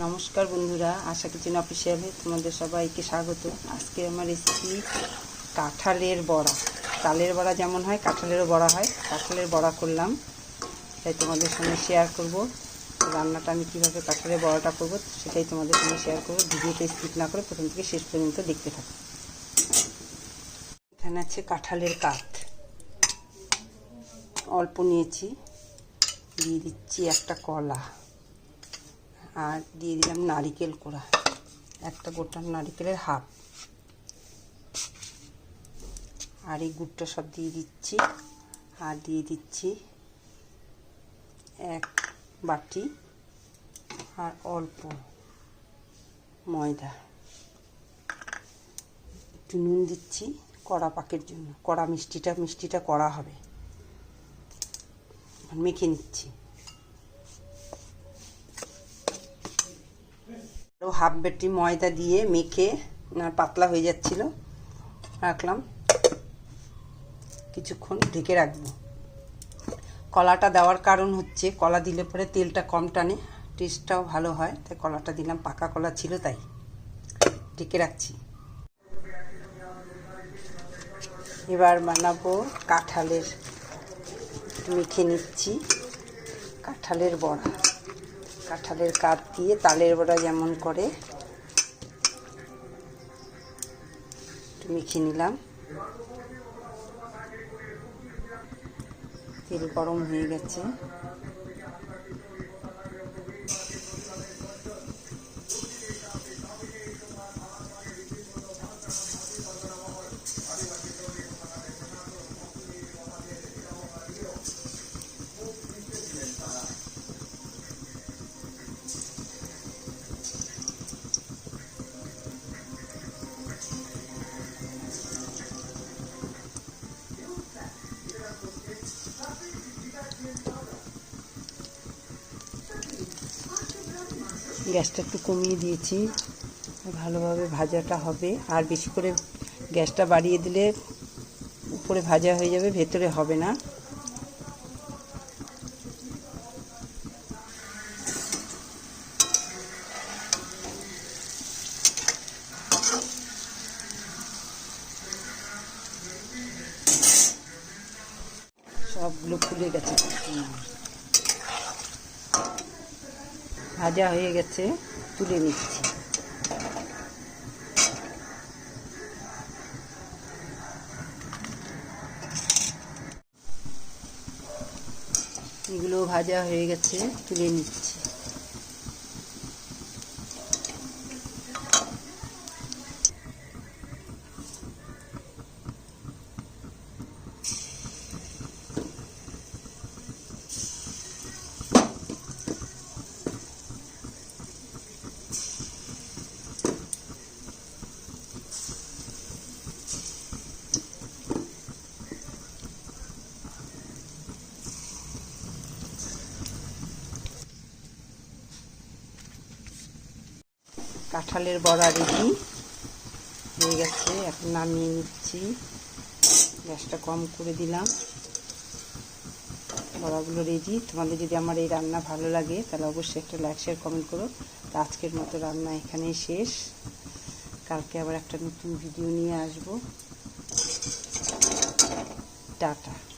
নমস্কার বন্ধুরা, আশা কিচেন অফিসিয়ালে তোমাদের সবাইকে স্বাগত। আজকে আমার রেসিপি কাঁঠালের বড়া। তালের বড়া যেমন হয়, কাঁঠালেরও বড়া হয়। কাঁঠালের বড়া করলাম। তাই তোমাদের সঙ্গে শেয়ার করব। রান্নাটা আমি কীভাবে কাঁঠালের বড়াটা করব, সেটাই তোমাদের সঙ্গে শেয়ার করব। ভিডিওটা স্কিপ না করে প্রথম থেকে শেষ পর্যন্ত দেখতে থাকো। এখানে আছে কাঁঠালের কাঠ অল্প নিয়েছি। দিয়ে দিচ্ছি একটা কলা। আর দিয়ে দিলাম নারিকেল কোড়া, একটা গোটা নারিকেলের হাফ। আর এই গুড়টা সব দিয়ে দিচ্ছি, আর দিয়ে দিচ্ছি এক বাটি আর অল্প ময়দা। একটু নুন দিচ্ছি কড়া পাকের জন্য, কড়া মিষ্টিটা মিষ্টিটা কড়া হবে। মেখে নিচ্ছি। হাফ বেটি ময়দা দিয়ে মেখে পাতলা হয়ে যাচ্ছিল, রাখলাম। কিছুক্ষণ ঢেকে রাখব। কলাটা দেওয়ার কারণ হচ্ছে, কলা দিলে পরে তেলটা কম টানে টেস্টটাও ভালো হয়, তাই কলাটা দিলাম, পাকা কলা ছিল তাই। ঢেকে রাখছি। এবার বানাবো কাঁঠালের, মেখে নিচ্ছি কাঁঠালের বড়া। কাঁঠালের কাপ দিয়ে তালের বড়া যেমন করে। মেখে নিলাম। তেল গরম হয়ে গেছে। গ্যাসটা একটু কমিয়ে দিয়েছি। ভালোভাবে ভাজাটা হবে। আর বেশি করে গ্যাসটা বাড়িয়ে দিলে উপরে ভাজা হয়ে যাবে, ভেতরে হবে না। সবগুলো খুলে গেছে। ভাজা হয়ে গেছে তুলে নিচ্ছি। এগুলো ভাজা হয়ে গেছে তুলে নিচ্ছি। কাঁঠালের বড়া রেডি। হয়ে গেছে, এখন নামিয়ে নিচ্ছি। গ্যাসটা কম করে দিলাম। বড়াগুলো রেডি। তোমাদের যদি আমার এই রান্না ভালো লাগে, তাহলে অবশ্যই একটা লাইক, শেয়ার, কমেন্ট করো। তো আজকের মতো রান্না এখানেই শেষ। কালকে আবার একটা নতুন ভিডিও নিয়ে আসব। টাটা।